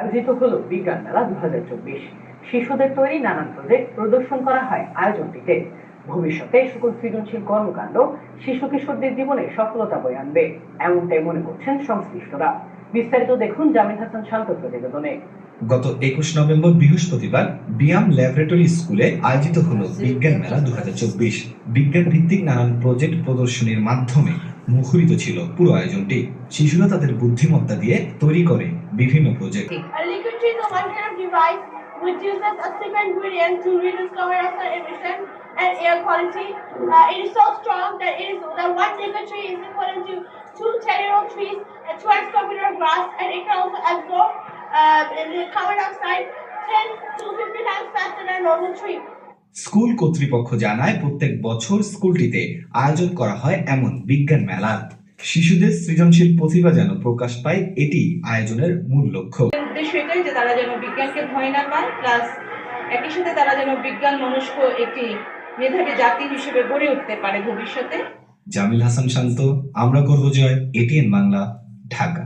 আয়োজিত হলো বিজ্ঞান মেলা দু শিশুদের তৈরি নানান প্রজেক্ট প্রদর্শন করা হয় আয়োজনটিতে। ভবিষ্যতে সকল সৃজনশীল কর্মকাণ্ড শিশু কিশোরদের জীবনে সফলতা বয়ে আনবে, এমনটাই মনে করছেন সংশ্লিষ্টরা। বিস্তারিত দেখুন জামিন হাসান শান্ত প্রতিবেদনে। গত একুশ নভেম্বর বৃহস্পতিবার বিয়াম ল্যাবরেটরি স্কুলে আয়োজিত হল বিজ্ঞান মেলা দু বিজ্ঞান ভিত্তিক নানান প্রজেক্ট প্রদর্শনীর মাধ্যমে মুখরিত ছিল পুরো আয়োজনটি শিশুরা তাদের বুদ্ধিমত্তা দিয়ে তৈরি করে বিভিন্ন project which uses a single ingredient to rediscover the emission and air quality. Uh, it is so strong that it is that one liquid tree is equivalent to two 10-year-old trees and two square grass, and it can also absorb the carbon dioxide 10 to 50 times faster than a normal tree. School কর্তৃপক্ষ জানায় প্রত্যেক বছর স্কুলটিতে আয়োজন করা হয় এমন বিজ্ঞান মেলা। শিশুদের সৃজনশীল প্রতিভা যেন প্রকাশ পায় এটি আয়োজনের মূল লক্ষ্য। উদ্দেশ্য এটাই যে তারা যেন বিজ্ঞানকে ভয় না পায় প্লাস একই সাথে তারা যেন বিজ্ঞান মনস্ক একটি মেধাবী জাতি হিসেবে গড়ে উঠতে পারে ভবিষ্যতে। জামিল হাসান শান্ত আমরা করব জয় এটিএন বাংলা ঢাকা।